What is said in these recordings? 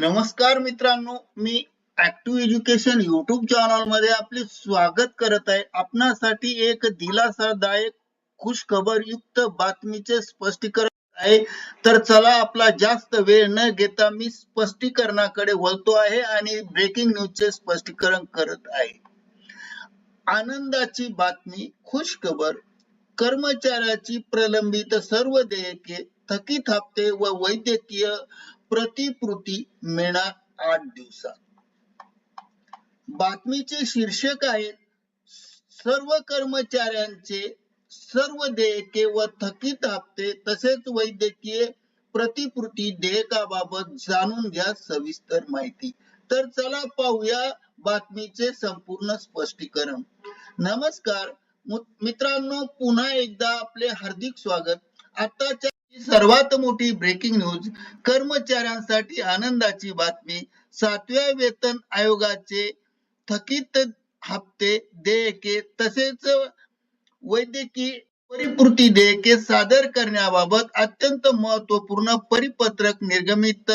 नमस्कार मित्रांनो मी ऍक्टिव्ह एज्युकेशन युट्यूब चॅनलमध्ये आपले स्वागत करत आहे. आपणासाठी एक दिलासादायक खुशखबर युक्त बातमीचे स्पष्टीकरण आहे. तर चला आपला जास्त वेळ न घेता मी स्पष्टीकरणाकडे वळतो आहे आणि ब्रेकिंग न्यूजचे स्पष्टीकरण करत आहे. आनंदाची बातमी खुशखबर कर्मचाऱ्याची प्रलंबित सर्व देयके थकीत हप्ते व वैद्यकीय प्रतिकृती मिळणार आठ दिवसात. बातमीचे शीर्षक आहे सर्व कर्मचाऱ्यांचे सर्व देयके व थकीत हप्ते तसेच वैद्यकीय प्रतिकृती देयकाबाबत जाणून घ्या सविस्तर माहिती. तर चला पाहूया बातमीचे संपूर्ण स्पष्टीकरण. नमस्कार मित्रांनो पुन्हा एकदा आपले हार्दिक स्वागत. आताच्या सर्वात मोठी ब्रेकिंग न्यूज कर्मचाऱ्यांसाठी आनंदाची बातमी सातव्या वेतन आयोगाचे थकीत हप्ते देयके तसेच वैद्यकीय परिपूर्ती देयके सादर करण्याबाबत अत्यंत महत्त्वपूर्ण परिपत्रक निर्गमित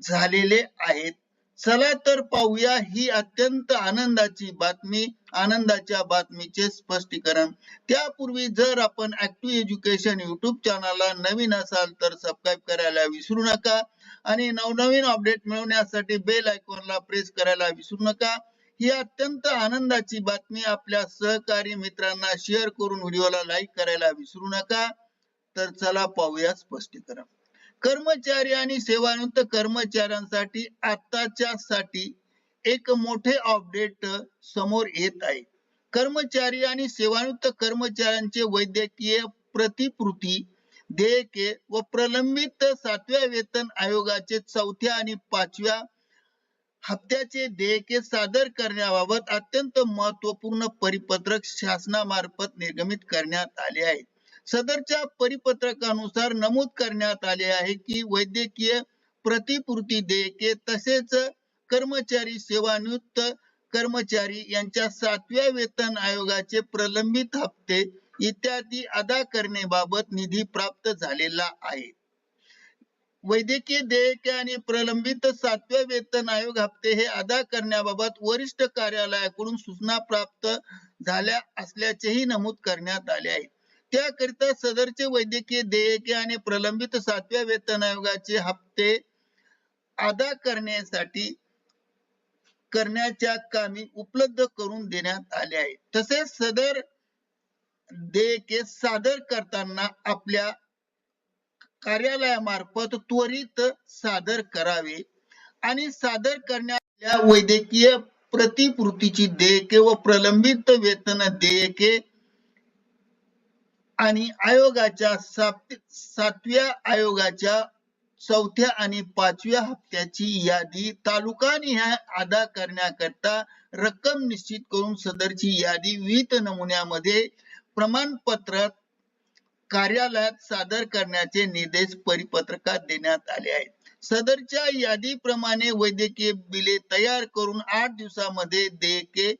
झालेले आहेत. चला तर पाहूया ही अत्यंत आनंदाची बातमी आनंदाच्या बातमीचे स्पष्टीकरण. त्यापूर्वी जर आपण ऍक्टिव्ह एज्युकेशन युट्यूब चॅनलला नवीन असाल तर सबस्क्राईब करायला विसरू नका आणि नवनवीन अपडेट मिळवण्यासाठी बेल आयकॉनला प्रेस करायला विसरू नका. ही अत्यंत आनंदाची बातमी आपल्या सहकारी मित्रांना शेअर करून व्हिडिओला लाईक करायला विसरू नका. तर चला पाहूया स्पष्टीकरण. कर्मचारी आणि सेवानिवृत्त कर्मचाऱ्यांसाठी आताच्या साठी एक मोठे अपडेट समोर येत आहे. कर्मचारी आणि सेवानिवृत्त कर्मचाऱ्यांचे वैद्यकीय प्रतिपूर्ती देयके व प्रलंबित सातव्या वेतन आयोगाचे चौथ्या आणि पाचव्या हप्त्याचे देयके सादर करण्याबाबत अत्यंत महत्त्वपूर्ण परिपत्रक शासनामार्फत निर्गमित करण्यात आले आहे. सदरच्या परिपत्रकानुसार नमूद करण्यात आले आहे की वैद्यकीय प्रतिपूर्ती देयके तसेच कर्मचारी सेवानिवृत्त कर्मचारी यांच्या सातव्या वेतन आयोगाचे प्रलंबित हप्ते इत्यादी अदा करण्याबाबत निधी प्राप्त झालेला आहे. वैद्यकीय देयके आणि प्रलंबित सातव्या वेतन आयोग हप्ते हे अदा करण्याबाबत वरिष्ठ कार्यालयाकडून सूचना प्राप्त झाल्या असल्याचेही नमूद करण्यात आले आहे. त्याकरिता सदरचे वैद्यकीय देयके आणि प्रलंबित सातव्या वेतन आयोगाचे हप्ते अदा करण्यासाठी करण्याच्या कामी उपलब्ध करून देण्यात आले आहे तसेच सदर देयके सादर करताना आपल्या कार्यालयामार्फत त्वरित सादर करावे आणि सादर करण्यात वैद्यकीय प्रतिपूर्तीची देयके व प्रलंबित वेतन देयके आणि आयोगाच्या सात- सातव्या आयोगाच्या चौथ्या आणि पाचव्या हप्त्याची यादी तालुका निहाय अदा करण्याकरता रक्कम निश्चित करून सदरची यादी विहित नमुन्यामध्ये प्रमाणपत्र कार्यालयात सादर करण्याचे निर्देश परिपत्रकात देण्यात आले आहेत. सदरच्या यादीप्रमाणे वैद्यकीय बिले तयार करून आठ दिवसामध्ये देयके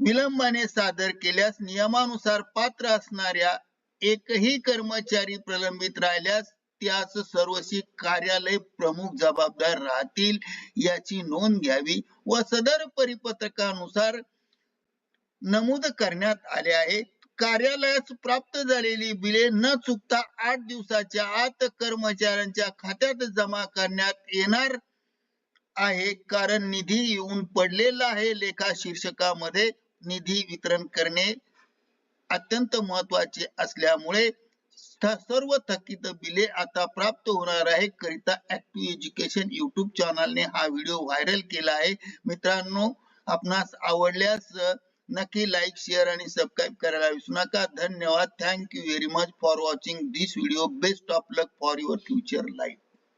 विलंबाने सादर केल्यास नियमानुसार पात्र असणाऱ्या एकही कर्मचारी प्रलंबित राहिल्यास त्यास सर्वशी कार्यालय प्रमुख जबाबदार राहतील याची नोंद घ्यावी व सदर परिपत्रकानुसार नमूद करण्यात आले आहे. कार्यालयास प्राप्त झालेली बिले न चुकता आठ दिवसाच्या आत कर्मचाऱ्यांच्या खात्यात जमा करण्यात येणार आहे. कारण निधी येऊन पडलेला आहे लेखा शीर्षकामध्ये. निधी वितरण करणे अत्यंत महत्त्वाचे असल्यामुळे सर्व थकीत बिले आता प्राप्त होणार आहे. करिता ऍक्टिव्ह एज्युकेशन युट्यूब चॅनलने हा व्हिडिओ व्हायरल केला आहे. मित्रांनो आपणास आवडल्यास नक्की लाईक शेअर आणि सबस्क्राईब करायला विसरू नका. धन्यवाद. Thank you very much for watching this video best of luck for your future life